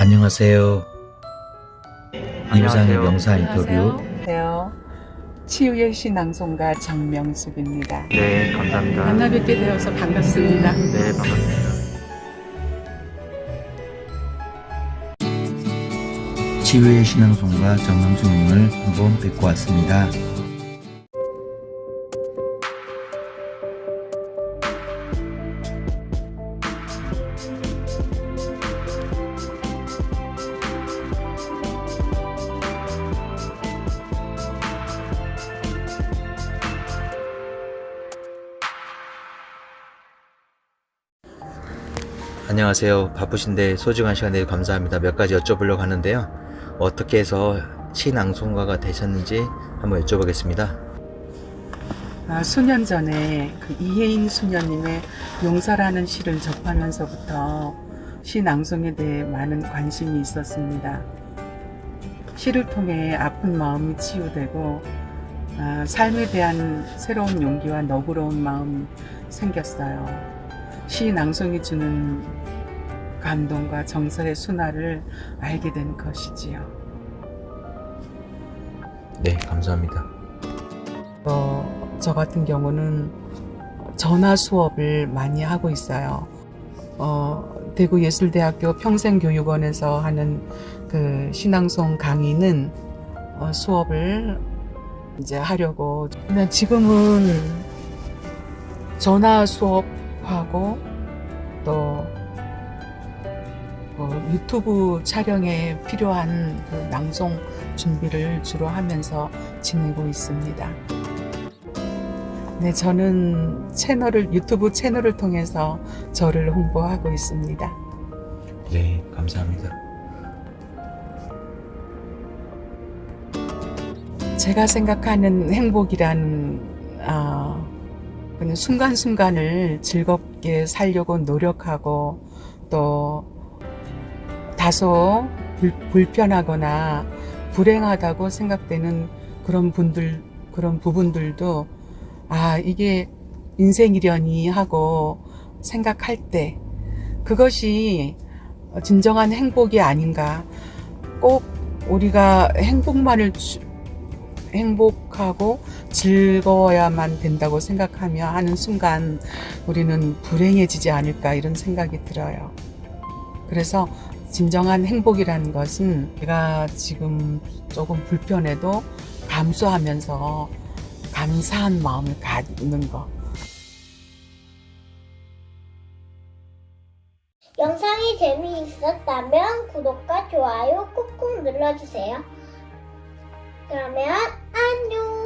안녕하세요. 안녕하세요. 명사 인터뷰. 안녕하세요. 치유의 신앙송가 정명숙입니다. 네, 감사합니다. 만나 뵙게 되어서 반갑습니다. 네, 반갑습니다. 치유의 신앙송가 정명수님을 한번 뵙고 왔습니다. 안녕하세요. 바쁘신데 소중한 시간 내주 감사합니다. 몇 가지 여쭤보려고 하는데요. 어떻게 해서 신앙송가가 되셨는지 한번 여쭤보겠습니다. 아, 수년 전에 그 이혜인 수녀님의 용사라는 시를 접하면서부터 시 낭송에 대해 많은 관심이 있었습니다. 시를 통해 아픈 마음이 치유되고 아, 삶에 대한 새로운 용기와 너그러운 마음이 생겼어요. 시 낭송이 주는 감동과 정서의 순화를 알게 된 것이지요. 네, 감사합니다. 어, 저 같은 경우는 전화 수업을 많이 하고 있어요. 어, 대구 예술대학교 평생교육원에서 하는 그 신앙송 강의는 어, 수업을 이제 하려고. 지금은 전화 수업 하고 또 어, 유튜브 촬영에 필요한 그 낭송 준비를 주로 하면서 지내고 있습니다. 네, 저는 채널을, 유튜브 채널을 통해서 저를 홍보하고 있습니다. 네, 감사합니다. 제가 생각하는 행복이란, 아, 그냥 순간순간을 즐겁게 살려고 노력하고 또 다소 불, 불편하거나 불행하다고 생각되는 그런 분들, 그런 부분들도 아, 이게 인생이려니 하고 생각할 때 그것이 진정한 행복이 아닌가. 꼭 우리가 행복만을 주- 행복하고 즐거워야만 된다고 생각하며 하는 순간 우리는 불행해지지 않을까 이런 생각이 들어요. 그래서 진정한 행복이라는 것은 내가 지금 조금 불편해도 감수하면서 감사한 마음을 갖는 거. 영상이 재미있었다면 구독과 좋아요 꾹꾹 눌러주세요. 그러면 안녕.